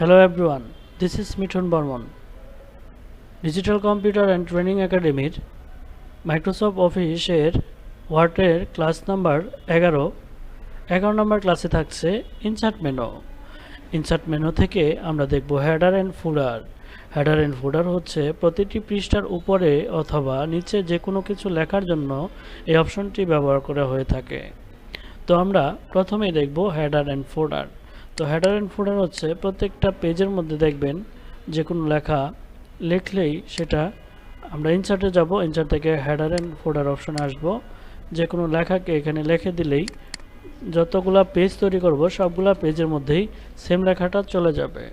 Hello everyone, this is Mithun Barman. Digital computer and training একাডেমির Microsoft অফিসের ওয়ার্ডের class number এগারো। এগারো নম্বর ক্লাসে থাকছে ইনসার্ট মেনু ইনসার্ট মেনু থেকে আমরা দেখব header and footer header and footer হচ্ছে প্রতিটি পৃষ্ঠার উপরে অথবা নিচে যে কোনো কিছু লেখার জন্য এই অপশনটি ব্যবহার করা হয়ে থাকে। তো আমরা প্রথমেই দেখব হেডার অ্যান্ড ফোল্ডার তো হেডার অ্যান্ড ফোল্ডার হচ্ছে প্রত্যেকটা পেজের মধ্যে দেখবেন যে কোনো লেখা লিখলেই সেটা আমরা ইনসার্টে যাব ইনসার্ট থেকে হেডার অ্যান্ড ফোল্ডার অপশনে আসব। যে কোনো লেখাকে এখানে লিখে দিলেই যতগুলা পেজ তৈরি করব, সবগুলা পেজের মধ্যেই সেম লেখাটা চলে যাবে।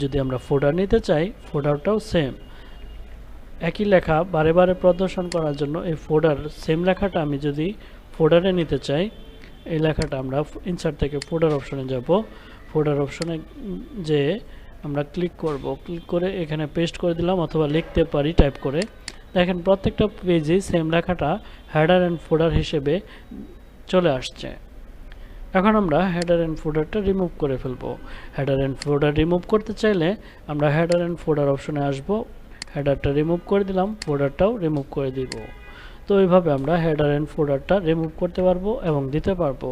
যদি আমরা ফোল্ডার নিতে চাই ফোল্ডারটাও সেম একই লেখা বারে বারে প্রদর্শন করার জন্য এই ফোল্ডার সেম লেখাটা আমি যদি ফোল্ডারে নিতে চাই, এই লেখাটা আমরা ইনসার্ট থেকে ফোল্ডার অপশনে যাব। ফোল্ডার অপশনে যে আমরা ক্লিক করব। ক্লিক করে এখানে পেস্ট করে দিলাম অথবা লিখতে পারি টাইপ করে। দেখেন প্রত্যেকটা পেজে সেম লেখাটা হেডার অ্যান্ড ফোল্ডার হিসেবে চলে আসছে। এখন আমরা হেডার অ্যান্ড ফোল্ডারটা রিমুভ করে ফেলব। হেডার অ্যান্ড ফোল্ডার রিমুভ করতে চাইলে আমরা হেডার অ্যান্ড ফোল্ডার অপশনে আসব। হেডারটা রিমুভ করে দিলাম ফোল্ডারটাও রিমুভ করে দিব। তো এইভাবে আমরা হেডার অ্যান্ড ফোল্ডারটা রিমুভ করতে পারব এবং দিতে পারব।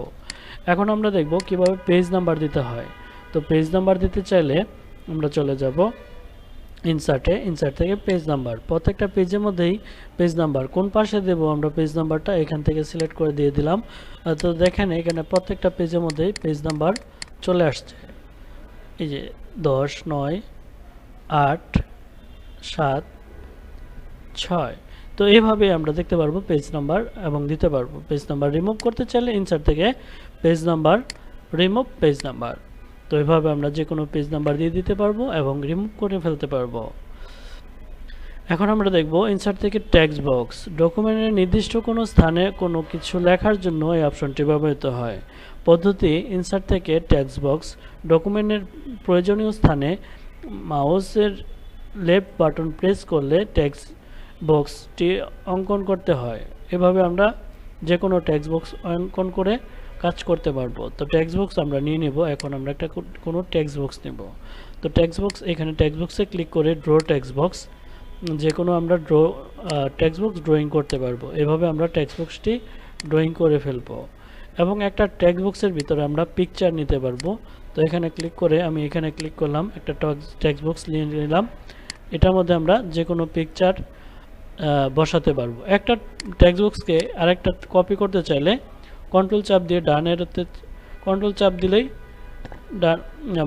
এখন আমরা দেখব কীভাবে পেজ নাম্বার দিতে হয়। তো পেজ নাম্বার দিতে চাইলে আমরা চলে যাব ইনসার্টে ইনসার্ট থেকে পেজ নাম্বার প্রত্যেকটা পেজের মধ্যেই পেজ নাম্বার কোন পাশে দেব আমরা পেজ নাম্বারটা এখান থেকে সিলেক্ট করে দিয়ে দিলাম। তো দেখেন এখানে প্রত্যেকটা পেজের মধ্যেই পেজ নাম্বার চলে আসছে। এই যে দশ, নয়, আট, সাত, ছয়। তো এইভাবে আমরা দেখতে পারব পেজ নাম্বার এবং দিতে পারব। পেজ নাম্বার রিমুভ করতে চাইলে ইনসার্ট থেকে page number remove page number তো এভাবে আমরা যে কোনো পেজ নাম্বার দিয়ে দিতে পারব এবং রিমুভ করে ফেলতে পারব। এখন আমরা দেখব ইনসার্ট থেকে ট্যাক্স বক্স ডকুমেন্টের নির্দিষ্ট কোনো স্থানে কোনো কিছু লেখার জন্য এই অপশনটি ব্যবহৃত হয়। পদ্ধতি ইনসার্ট থেকে ট্যাক্স বক্স ডকুমেন্টের প্রয়োজনীয় স্থানে মাউসের লেফট বাটন প্রেস করলে ট্যাক্স বক্সটি অঙ্কন করতে হয়। এভাবে আমরা যে কোনো ট্যাক্স বক্স অঙ্কন করে কাজ করতে পারব। তো ট্যাক্স বক্স আমরা নিয়ে নেব, এখন আমরা একটা কোনো ট্যাক্স বক্স নেব। তো ট্যাক্স বক্স এখানে ট্যাক্স বক্সে ক্লিক করে ড্র ট্যাক্স বক্স যে কোনো আমরা ড্র ট্যাক্স বক্স ড্রয়িং করতে পারব। এভাবে আমরা ট্যাক্স বক্সটি ড্রয়িং করে ফেলব। এবং একটা ট্যাক্স বক্সের ভিতরে আমরা পিকচার নিতে পারব। তো এখানে ক্লিক করে আমি এখানে ক্লিক করলাম, একটা ট্যাক্স বক্স নিয়ে নিলাম। এটার মধ্যে আমরা যে কোনো পিকচার বসাতে পারব। একটা টেক্সট বক্সকে আরেকটা কপি করতে চাইলে কন্ট্রোল চাপ দিয়ে ডানের কন্ট্রোল চাপ দিলেই ডান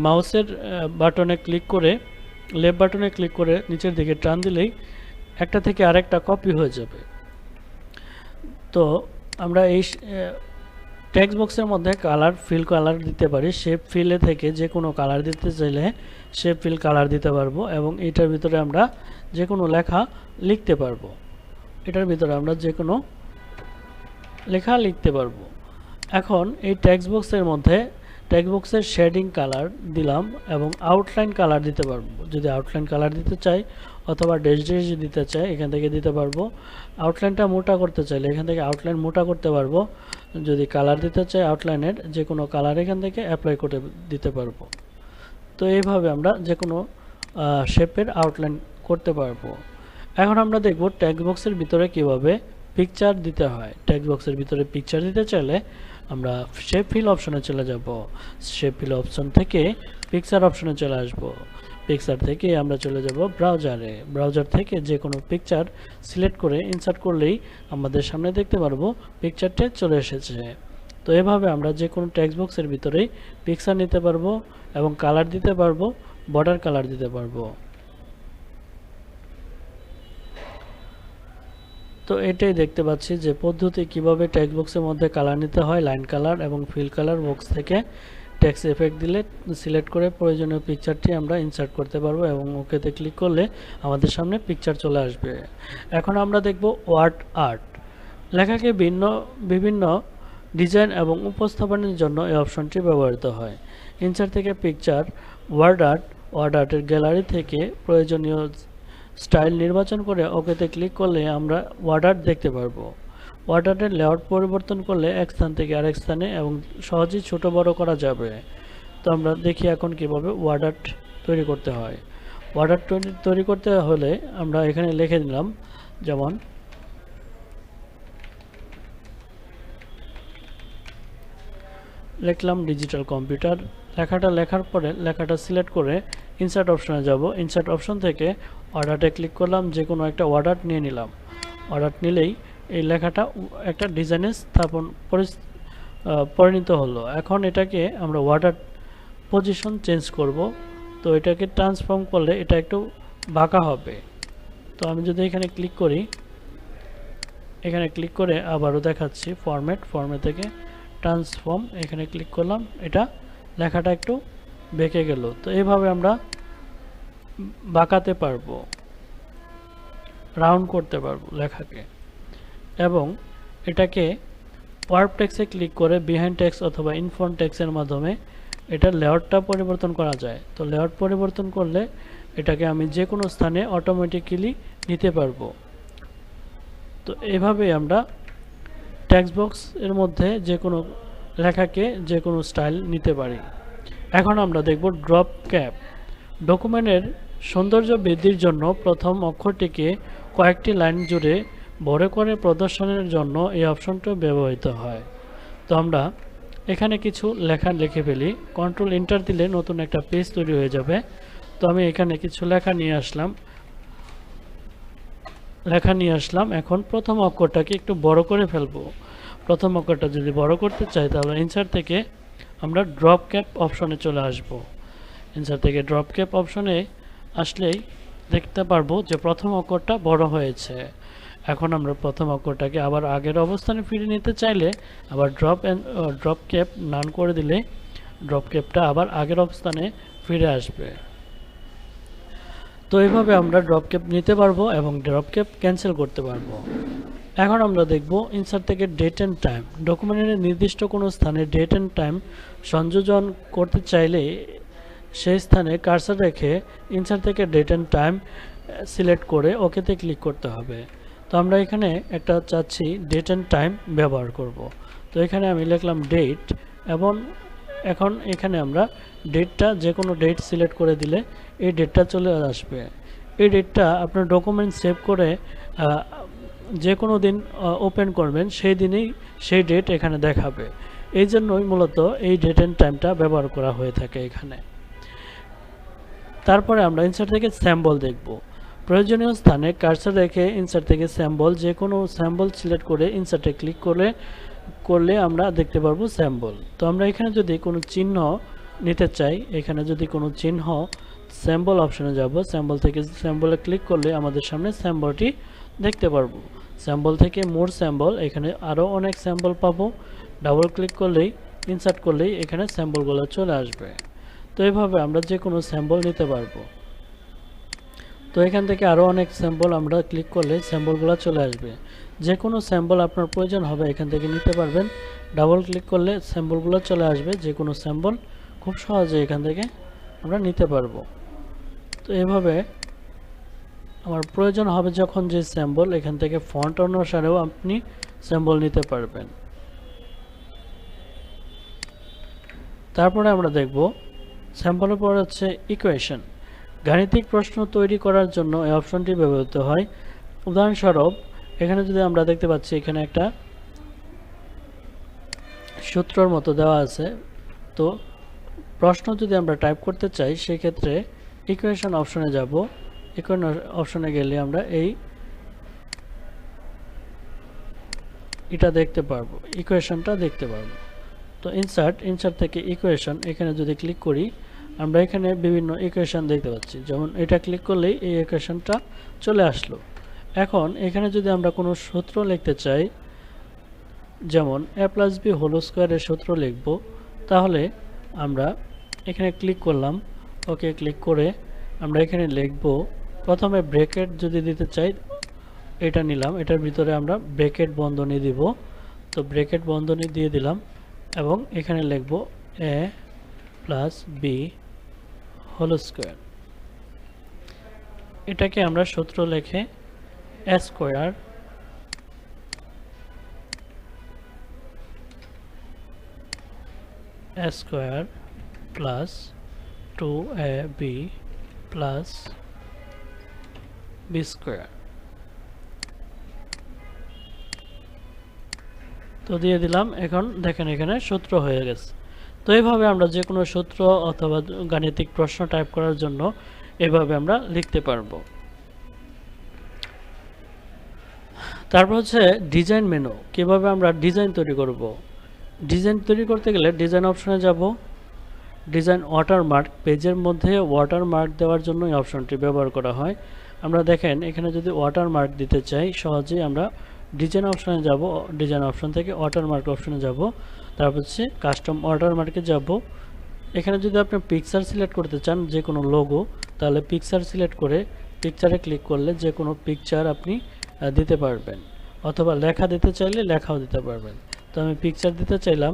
মাউসের বাটনে ক্লিক করে লেফট বাটনে ক্লিক করে নিচের দিকে টান দিলেই একটা থেকে আরেকটা কপি হয়ে যাবে। তো আমরা এই টেক্সট বক্সের মধ্যে কালার ফিল কালার দিতে পারি। শেপ ফিলে থেকে যে কোনো কালার দিতে চাইলে শেপ ফিল কালার দিতে পারব এবং এটার ভিতরে আমরা যে কোনো লেখা লিখতে পারব। এটার ভিতরে আমরা যে কোনো লেখা লিখতে পারব। এখন এই টেক্সট বক্সের মধ্যে বক্সের শেডিং কালার দিলাম এবং আউটলাইন কালার দিতে পারব। যদি আউটলাইন কালার দিতে চাই অথবা ডেস ডেস দিতে চাই, এখান থেকে দিতে পারব। আউটলাইনটা মোটা করতে চাইলে এখান থেকে আউটলাইন মোটা করতে পারব। যদি কালার দিতে চাই আউটলাইনের যে কোনো কালার এখান থেকে অ্যাপ্লাই করে দিতে পারব। তো এইভাবে আমরা যে কোনো শেপের আউটলাইন করতে পারব। এখন আমরা দেখব বক্সের ভিতরে কীভাবে পিকচার দিতে হয়। বক্সের ভিতরে পিকচার দিতে চাইলে আমরা শেপ ফিল অপশনে চলে যাব। শেপ ফিল অপশন থেকে পিকচার অপশনে চলে আসব। পিকচার থেকে আমরা চলে যাব ব্রাউজারে ব্রাউজার থেকে যে কোনো পিকচার সিলেক্ট করে ইনসার্ট করলেই আমাদের সামনে দেখতে পারব পিকচারটা চলে এসেছে। তো এভাবে আমরা যে কোনো টেক্সট বক্সের ভিতরেই পিকচার নিতে পারব এবং কালার দিতে পারব বর্ডার কালার দিতে পারব। তো এটাই দেখতে পাচ্ছি যে পদ্ধতি কীভাবে টেক্সট বক্সের মধ্যে কালার নিতে হয় লাইন কালার এবং ফিল কালার বক্স থেকে টেক্সট এফেক্ট দিলে সিলেক্ট করে প্রয়োজনীয় পিকচারটি আমরা ইনসার্ট করতে পারব এবং ওকেতে ক্লিক করলে আমাদের সামনে পিকচার চলে আসবে। এখন আমরা দেখব ওয়ার্ড আর্ট লেখাকে ভিন্ন, বিভিন্ন ডিজাইন এবং উপস্থাপনের জন্য এই অপশনটি ব্যবহৃত হয়। ইনসার্ট থেকে পিকচার ওয়ার্ড আর্ট ওয়ার্ড আর্টের গ্যালারি থেকে প্রয়োজনীয় স্টাইল নির্বাচন করে ওকেতে ক্লিক করলে আমরা ওয়ার্ডার দেখতে পারব। ওয়ার্ডারের লেআউট পরিবর্তন করলে এক স্থান থেকে আরেক স্থানে এবং সহজেই ছোট বড় করা যাবে। তো আমরা দেখি এখন কীভাবে ওয়ার্ডার তৈরি করতে হয়। অর্ডার তৈরি করতে হলে আমরা এখানে লিখে দিলাম, যেমন লিখলাম ডিজিটাল কম্পিউটার। লেখাটা লেখার পরে লেখাটা সিলেক্ট করে ইনসার্ট অপশনে যাব। ইনসার্ট অপশন থেকে অর্ডারটা ক্লিক করলাম, যে কোনো একটা অর্ডার নিয়ে নিলাম। অর্ডার নিলেই এই লেখাটা একটা ডিজাইনে স্থাপন পরিণত হলো। এখন এটাকে আমরা অর্ডার পজিশন চেঞ্জ করব। তো এটাকে ট্রান্সফর্ম করলে এটা একটু বাঁকা হবে। তো আমি যদি এখানে ক্লিক করি, এখানে ক্লিক করে আবারও দেখাচ্ছি ফরম্যাট ফর্মে থেকে ট্রান্সফর্ম এখানে ক্লিক করলাম। এটা লেখাটা একটু বেঁকে গেল। তো এইভাবে আমরা বাঁকাতে পারব, রাউন্ড করতে পারব লেখাকে। এবং এটাকে ওয়ার্প টেক্সে ক্লিক করে বিহাইন্ড টেক্স অথবা ইনফ্রন্ট টেক্সের মাধ্যমে এটার লেয়ারটা পরিবর্তন করা যায়। তো লেয়ার পরিবর্তন করলে এটাকে আমি যে কোনো স্থানে অটোমেটিক্যালি নিতে পারব। তো এভাবে আমরা টেক্সট বক্সের মধ্যে যে কোনো লেখাকে যে কোনো স্টাইল নিতে পারি। এখন আমরা দেখব ড্রপ ক্যাপ। ডকুমেন্টের সৌন্দর্য বৃদ্ধির জন্য প্রথম অক্ষরটিকে কয়েকটি লাইন জুড়ে বড় করে প্রদর্শনের জন্য এই অপশনটা ব্যবহৃত হয়। তো আমরা এখানে কিছু লেখা লিখে ফেলি। কন্ট্রোল এন্টার দিলে নতুন একটা পেজ তৈরি হয়ে যাবে। তো আমি এখানে কিছু লেখা নিয়ে আসলাম। লেখা নিয়ে আসলাম। এখন প্রথম অক্ষরটাকে একটু বড় করে ফেলব। প্রথম অক্ষরটা যদি বড় করতে চাই, তাহলে ইনসার থেকে আমরা ড্রপ ক্যাপ অপশনে চলে আসব। ইনসার থেকে ড্রপ ক্যাপ অপশনে আসলেই দেখতে পারব যে প্রথম অক্ষরটা বড় হয়েছে। এখন আমরা প্রথম অক্ষরটাকে আবার আগের অবস্থানে ফিরে নিতে চাইলে আবার ড্রপ ড্রপ ক্যাপ নান করে দিলে ড্রপ ক্যাপটা আবার আগের অবস্থানে ফিরে আসবে। তো এইভাবে আমরা ড্রপ ক্যাপ নিতে পারব এবং ড্রপ ক্যাপ ক্যান্সেল করতে পারব। এখন আমরা দেখব ইনসার্ট থেকে ডেট অ্যান্ড টাইম ডকুমেন্টের নির্দিষ্ট কোনো স্থানে ডেট অ্যান্ড টাইম সংযোজন করতে চাইলে সেই স্থানে কার্সার রেখে ইনসার্ট থেকে ডেট অ্যান্ড টাইম সিলেক্ট করে ওকেতে ক্লিক করতে হবে। তো আমরা এখানে একটা চাচ্ছি ডেট অ্যান্ড টাইম ব্যবহার করব। তো এখানে আমি লিখলাম ডেট এবং এখন এখানে আমরা ডেটটা যে কোনো ডেট সিলেক্ট করে দিলে এই ডেটটা চলে আসবে। এই ডেটটা আপনার ডকুমেন্ট সেভ করে যে কোনো দিন ওপেন করবেন, সেই দিনেই সেই ডেট এখানে দেখাবে। এই জন্যই মূলত এই ডেট অ্যান্ড টাইমটা ব্যবহার করা হয়ে থাকে এখানে। তারপরে আমরা ইনসার্ট থেকে স্যাম্বল দেখব। প্রয়োজনীয় স্থানে কার্সার রেখে ইনসার্ট থেকে স্যাম্বল যে কোনো স্যাম্বল সিলেক্ট করে ইনসার্টে ক্লিক করে করলে আমরা দেখতে পারব স্যাম্বল তো আমরা এখানে যদি কোনো চিহ্ন নিতে চাই, এখানে যদি কোনো চিহ্ন স্যাম্বল অপশনে যাব। স্যাম্বল থেকে স্যাম্বলে ক্লিক করলে আমাদের সামনে স্যাম্বলটি দেখতে পারব। স্যাম্বল থেকে মোর স্যাম্বল এখানে আরও অনেক স্যাম্বল পাবো। ডাবল ক্লিক করলেই ইনসার্ট করলেই এখানে স্যাম্বলগুলো চলে আসবে। তো এইভাবে আমরা যে কোনো স্যাম্বল নিতে পারব। তো এখান থেকে আরও অনেক স্যাম্বল আমরা ক্লিক করলে স্যাম্বলগুলো চলে আসবে। যে কোনো স্যাম্বল আপনার প্রয়োজন হবে, এখান থেকে নিতে পারবেন। ডাবল ক্লিক করলে স্যাম্বলগুলো চলে আসবে। যে কোনো স্যাম্বল খুব সহজে এখান থেকে আমরা নিতে পারব। তো এভাবে আমার প্রয়োজন হবে যখন যে স্যাম্বল এখান থেকে ফন্ট অনুসারেও আপনি স্যাম্বল নিতে পারবেন। তারপরে আমরা দেখব স্যাম্পলের পর হচ্ছে ইকুয়েশন গাণিতিক প্রশ্ন তৈরি করার জন্য এই অপশনটি ব্যবহৃত হয়। উদাহরণস্বরূপ, এখানে যদি আমরা দেখতে পাচ্ছি, এখানে একটা সূত্রর মতো দেওয়া আছে। তো প্রশ্ন যদি আমরা টাইপ করতে চাই, সেক্ষেত্রে ইকুয়েশন অপশনে যাব। ইকুয়েশন অপশনে গেলে আমরা এই এটা দেখতে পারব ইকুয়েশনটা দেখতে পারব। তো ইনসার্ট ইনসার্ট থেকে ইকুয়েশন এখানে যদি ক্লিক করি, আমরা এখানে বিভিন্ন ইকুয়েশন দেখতে পাচ্ছি। যেমন এটা ক্লিক করলেই এই ইকুয়েশনটা চলে আসলো। এখন এখানে যদি আমরা কোনো সূত্র লিখতে চাই, যেমন এ প্লাস বি হোল স্কোয়ারের সূত্র লিখব, তাহলে আমরা এখানে ক্লিক করলাম ওকে ক্লিক করে আমরা এখানে লিখব, প্রথমে ব্রেকেট যদি দিতে চাই, এটা নিলাম, এটার ভিতরে আমরা ব্রেকেট বন্ধনী দিব। তো ব্রেকেট বন্ধনী দিয়ে দিলাম এবং এখানে লিখব a plus b whole square. এটাকে আমরা সূত্র লেখে a square square plus two a b plus b square তো দিয়ে দিলাম, এখন দেখেন এখানে সূত্র হয়ে গেছে। তো এইভাবে আমরা যে কোনো সূত্র অথবা গাণিতিক প্রশ্ন টাইপ করার জন্য এভাবে আমরা লিখতে পারব। তারপর হচ্ছে ডিজাইন মেনু কীভাবে আমরা ডিজাইন তৈরি করব? ডিজাইন তৈরি করতে গেলে ডিজাইন অপশনে যাব। ডিজাইন ওয়াটারমার্ক, পেজের মধ্যে ওয়াটারমার্ক দেওয়ার জন্য এই অপশনটি ব্যবহার করা হয়। আমরা দেখেন, এখানে যদি ওয়াটারমার্ক দিতে চাই, সহজেই আমরা ডিজাইন অপশনে যাব, ডিজাইন অপশন থেকে ওয়াটারমার্ক অপশনে যাব, তারপর হচ্ছে কাস্টম ওয়াটারমার্কে যাব। এখানে যদি আপনি পিকচার সিলেক্ট করতে চান যে কোনো লোগো, তাহলে পিকচার সিলেক্ট করে পিকচারে ক্লিক করলে যে কোনো পিকচার আপনি দিতে পারবেন। অথবা লেখা দিতে চাইলে লেখাও দিতে পারবেন। তো আমি পিকচার দিতে চাইলাম,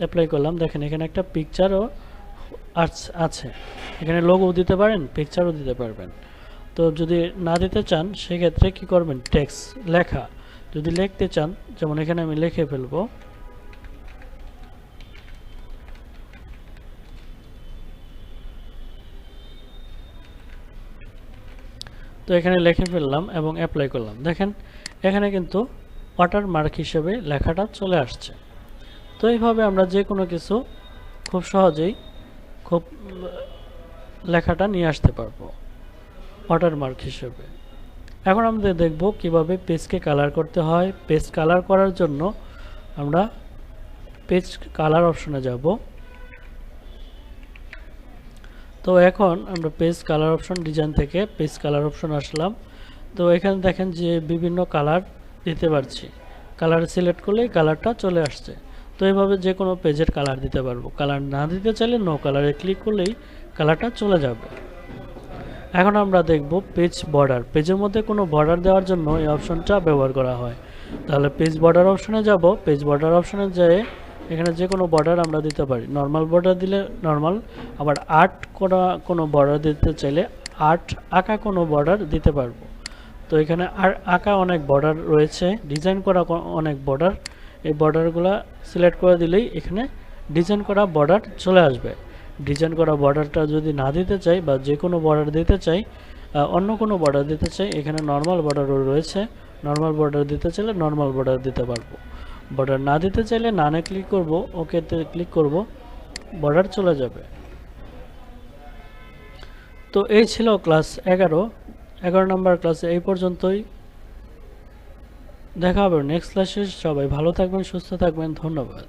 অ্যাপ্লাই করলাম। দেখেন, এখানে একটা পিকচারও আছে এখানে লোগো দিতে পারেন পিকচারও দিতে পারবেন। তো যদি না দিতে চান, সেক্ষেত্রে কি করবেন? টেক্সট লেখা। যদি লিখতে চান, যেমন এখানে আমি লিখে ফেলব। তো এখানে লিখে ফেললাম এবং অ্যাপ্লাই করলাম। দেখেন, এখানে কিন্তু ওয়াটার মার্ক হিসেবে লেখাটা চলে আসছে। তো এইভাবে আমরা যে কোনো কিছু খুব সহজেই খুব লেখাটা নিয়ে আসতে পারব ওয়াটার মার্ক হিসেবে। এখন আমরা দেখব কীভাবে পেজকে কালার করতে হয়। পেজ কালার করার জন্য আমরা পেজ কালার অপশনে যাব। তো এখন আমরা পেজ কালার অপশন ডিজাইন থেকে পেজ কালার অপশন আসলাম। তো এখানে দেখেন যে বিভিন্ন কালার দিতে পারছি। কালার সিলেক্ট করলেই কালারটা চলে আসছে। তো এভাবে যে কোনো পেজের কালার দিতে পারব। কালার না দিতে চাইলে নো কালারে ক্লিক করলেই কালারটা চলে যাবে। এখন আমরা দেখব পেজ বর্ডার পেজের মধ্যে কোনো বর্ডার দেওয়ার জন্য এই অপশনটা ব্যবহার করা হয়। তাহলে পেজ বর্ডার অপশনে যাব। পেজ বর্ডার অপশনে যেয়ে এখানে যে কোনো বর্ডার আমরা দিতে পারি। নর্মাল বর্ডার দিলে নর্মাল আবার আর্ট করা কোনো বর্ডার দিতে চাইলে আর্ট আঁকা কোনো বর্ডার দিতে পারব। তো এখানে আর আঁকা অনেক বর্ডার রয়েছে। ডিজাইন করা অনেক বর্ডার এই বর্ডারগুলো সিলেক্ট করে দিলেই এখানে ডিজাইন করা বর্ডার চলে আসবে। ডিজাইন করা বর্ডারটা যদি না দিতে চাই বা যে কোনো বর্ডার দিতে চাই অন্য কোনো বর্ডার দিতে চাই, এখানে নর্মাল বর্ডারও রয়েছে। নর্মাল বর্ডার দিতে চাইলে নর্মাল বর্ডার দিতে পারব। বর্ডার না দিতে চাইলে নানে ক্লিক করব ওকেতে ক্লিক করব বর্ডার চলে যাবে। তো এই ছিল ক্লাস এগারো। এগারো নম্বর ক্লাসে এই পর্যন্তই। দেখা হবে নেক্সট ক্লাসে সবাই ভালো থাকবেন সুস্থ থাকবেন। ধন্যবাদ।